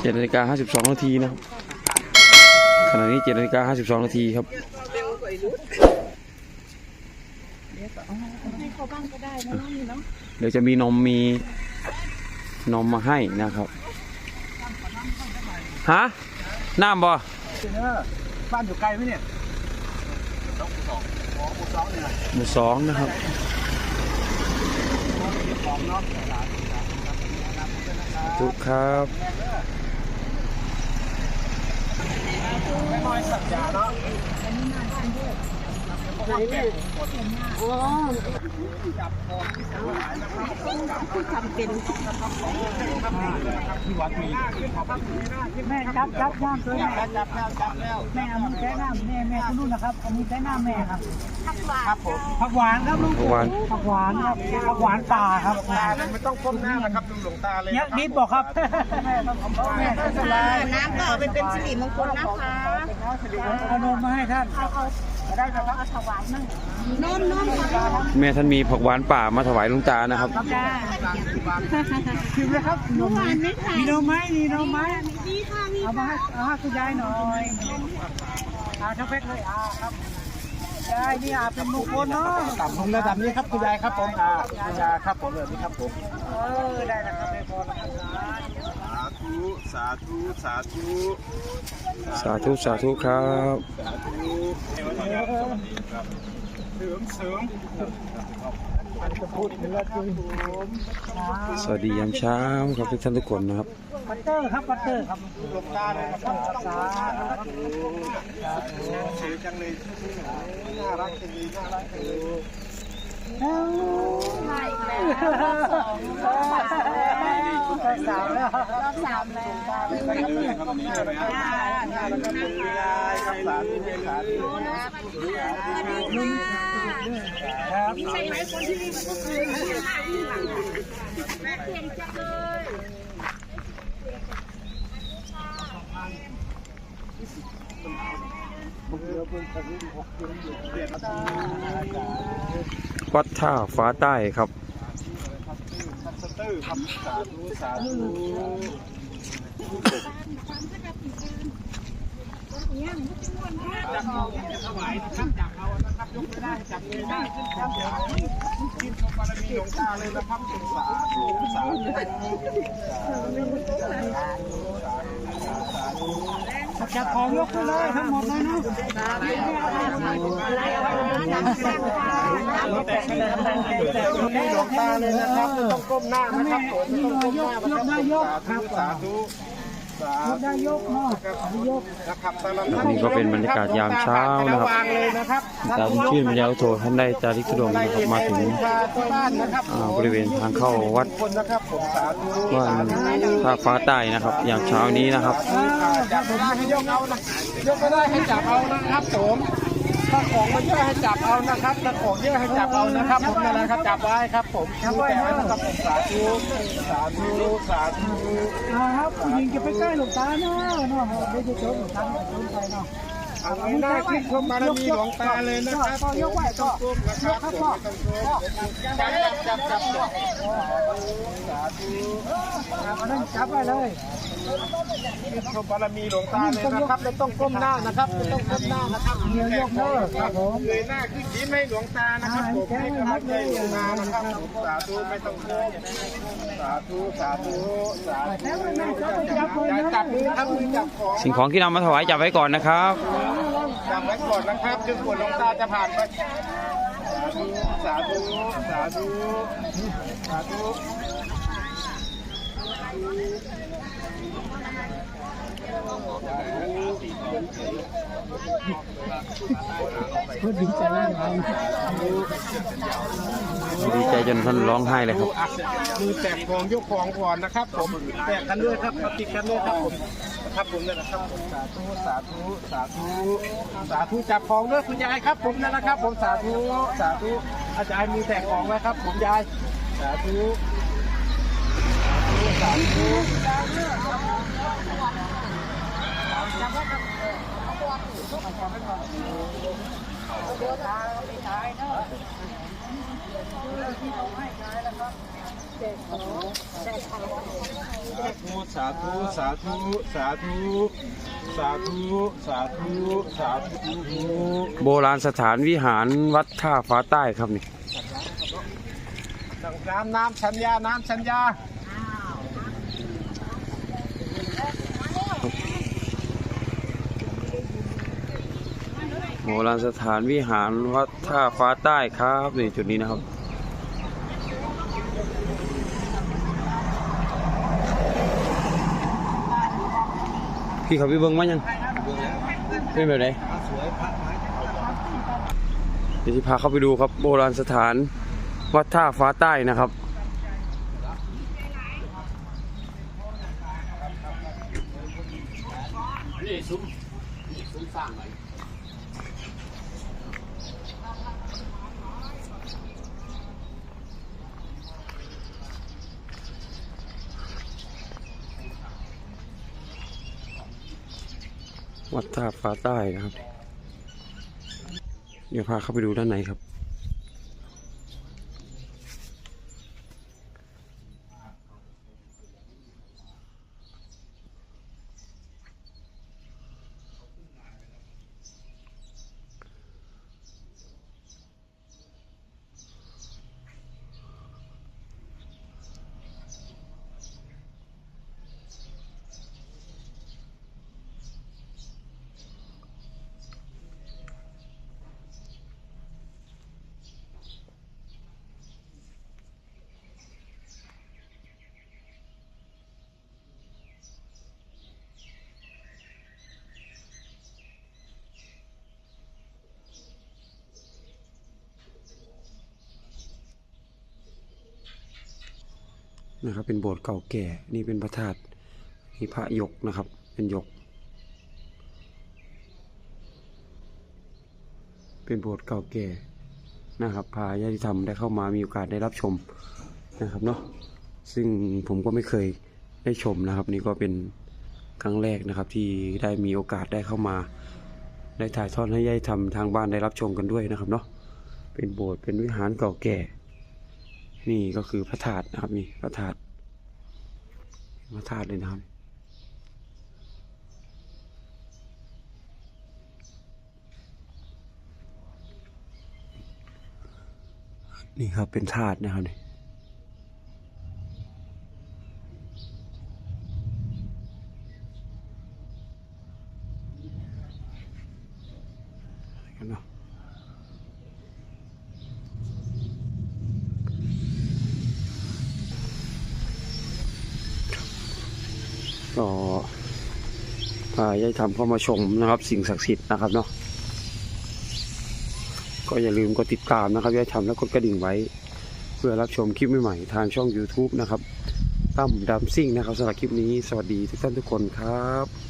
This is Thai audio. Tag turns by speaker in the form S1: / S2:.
S1: เจ็ดนาฬิกาห้าสิบสองนาทีนะครับขณะนี้เจ็ดนาฬิกาห้าสิบสองนาทีครับ
S2: ให้เขาบ้างก็ได้นะน้องนี่เนาะ
S1: เดี๋ยวจะมีนมมีนมมาให้นะครับฮะน้ำบ่
S3: บ้านอยู่ไกลไหมเนี่ยสองหมู่สองอ๋อหมู่สองเนี่ย
S1: หมู่สองนะครับ
S3: ของเนาะ
S1: ทุกครับ
S3: ไม่น้ อยสัญญาเนาะ
S2: อ๋อผู้ทำเป็น
S3: ที่วัดมี
S4: แม่จับจับย่ามตัวแม่
S3: จับแล้วจับแล้ว
S4: แม่เอามือใช้น้ำแม่แม่คนนู้นนะครับเอามือใช้น้ำแม่ครับ
S3: ครับผม
S4: ผักหวานครับลุง
S1: ผักหวาน
S4: ผักหวานครับผักหวานป่าครับ
S3: ตาไม่ต้องก้มหน้านะครับดูหลวงตาเลย
S4: ยักษ์ดิบบอกครับแม่ต้องแม่ต้องสบ
S2: น้ำก็เอาไปเป็นสิริมงคลนะคะ
S4: เอานมมาให้ท่าน
S2: ได้ครับเอาถวายมั่งนมนม
S1: แม่ท่านมีผักหวานป่ามาถวายหลุงตานะครับ
S2: จ้า
S4: ชิมเลยครับนมไหม
S2: ไม่
S4: มีนมไหมมีนมไหม
S2: ดีค่ะมี
S4: เอามาให้เอาให้คุณยายหน่อยอาทั้งเพชรเลยอาครับยายนี่อาเป็นมงคลเนาะ
S3: ต่ำลงระดับนี้ครับคุณยายครับผมอ่าคุณยายครับผมแบบนี้ครับผม
S4: เออได้นะครับได้พอแล้วครับ
S3: สา ธุสาธุสาธุ
S1: สาธุสาธุครับ
S3: สาธุเทวดาสวัสดีครับเสริมเสริมอันจะพูดถึงแล้วครับผม
S1: สวัสดียามเช้าครับทุกท่านทุกคนนะครับ
S4: ปัตเตอร์ครับปัตเตอร์ครับ
S3: หลวงตาเลยนะครับ
S4: สาธุ
S3: สวยจังเลยน่ารักจังเลยน่ารักจังเลย
S2: ใช่แล้ว
S4: สามแล้ว
S2: รอบสามแล้ว
S3: รับนี่เลยนะครับน่ารักเลยยายครับสาธุสาธุ
S4: ครับ
S2: ใช่ไหมคนที่มีมันก็คือกเลย
S1: วัดท่าฟ้าใต้ครับ
S3: สเตอร์ครับสาธุสาธุจับเอาจะถวายนะครับจับเอานะครับยกไม่ได้จับไม่ได้วรอบเดี๋ยวขึ้นชมบารมีหล วัดท่าฟ้าใต้ครับสาธุสาธุสาธุ
S4: จะของยกไปเลยทั้งหมดเลยนะ
S3: แต่ไม่ด้แต่แต่หลวงตาเลยนะครับไม่ต้องก้มหน้านะครับผมต้องก้มหน้านะครับสาธุสาธุ
S4: ได้ยกเนาะยก
S3: นะครับสำหรับ
S1: อันนี้ก็เป็นบรรยากาศยามเช้านะครับ
S3: วางเลยนะครับ
S1: ตาบุญชื่นบรรยาวโทท่านได้จาริกธุดงค์นะครับมาถึง
S3: ที่บ้านนะครับ
S1: อ่าบริเวณทางเข้าวัด
S3: คนนะครับผมสาธุ
S1: ว่านท่าฟ้าใต้นะครับอย่างเช้านี้นะครับ
S3: จับไม่ได้ให้ยกเอานะยกไม่ได้ให้จับเอานะครับผม ถ้าของมันเยอะให้จับเอานะครับถ้าของเยอะให้จับเอานะครับ ผมนั่นแหละครับจับไว้ครับ ผมชูแต่ไว้นะครับผมสาธุสาธุสาธุ
S4: เอาครับผู้หญิงจะไปใกล้หลวงตาเนาะเนาะเดี๋ยวจะเจอหลวงตาชนไปเนาะ
S3: เอาไว้หน้าขึ้นชมบารมีหลวงตาเลยนะครับ
S4: ก็ยกไหวก็
S3: ก้มนะครับผมไม่ต้องก้มจับจับจับจับสาธุ
S4: อันนั้นจับไปเลย
S3: ชมบารมีหลวงตาเลยนะครับไม่ต้องก้มหน้านะครับไม่ต้องก้มหน้านะครับ
S4: เดี๋ยวยกเด้อครับผม
S3: เงยหน้าขึ้นยิ้มให้หลวงตานะครับผมให้กำลังใจหลวงตานะครับผมสาธุไม่ต้องก้มสาธุสาธุสาธุอย่าจับมือครับมือจับของ
S1: สิ่งของที่นำมาถวายจับไว้ก่อนนะครับ
S3: จับไว้ก่อนนะครับจนกว่าหลวงตาจะผ่านไปสาธุสาธุสาธุ
S4: ก็ดีใจมาก
S1: ดีใจจนท่านร้องไห้เลยครับ
S3: อะมือแตกของยกของก่อนนะครับ ผมแตกกันด้วยครับมาติกันด้วยครับผม ครับผมนั่นนะครับผมสาธุสาธุสาธุสาธุจับของด้วยคุณยายครับ ผมนั่นนะครับ ผมสาธุสาธุอาจารย์มีแตกของไว้ครับ ผมยายสาธุสาธุสาธุ สสาธุสาธุสาธุสาธุสาธุสาธุ
S1: โบราณสถานวิหารวัดท่าฟ้าใต้ครับนี่
S3: น้ำน้ำชัญญา น้ำชัญญา
S1: โบราณสถานวิหารวัดท่าฟ้าใต้ครับนี่จุดนี้นะครับ พี่เขาพี่เบิ้งมายังเป็นแบบไหนเดี๋ยวจะพาเข้าไปดูครับโบราณสถานวัดท่าฟ้าใต้นะครับนี่ซุ้มนี่ซุ้มสร้างไหน วัดท่าฟ้าใต้นะครับ เดี๋ยวพาเข้าไปดูด้านในครับ นะครับ เป็นโบสถ์เก่าแก่ นี่เป็นพระธาตุนี่พระยกนะครับ เป็นยก เป็นโบสถ์เก่าแก่นะครับ พาญาติธรรมได้เข้ามามีโอกาสได้รับชมนะครับเนาะ ซึ่งผมก็ไม่เคยได้ชมนะครับ นี่ก็เป็นครั้งแรกนะครับ ที่ได้มีโอกาสได้เข้ามา ได้ถ่ายทอดให้ญาติธรรมทางบ้านได้รับชมกันด้วยนะครับเนาะ เป็นโบสถ์เป็นวิหารเก่าแก่ นี่ก็คือพระธาตุนะครับนี่พระธาตุพระธาตุเลยนะครับนี่ครับเป็นธาตุนะครับนี่กันเนาะ ก็พายายทำเข้ามาชมนะครับ สิ่งศักดิ์สิทธิ์นะครับเนาะก็อย่าลืมกดติดตามนะครับยายทำแล้วกดกระดิ่งไว้ เพื่อรับชมคลิปใหม่ๆทางช่อง YouTube นะครับตั้มดัมซิ่งนะครับสำหรับคลิปนี้สวัสดีทุกท่านทุกคนครับ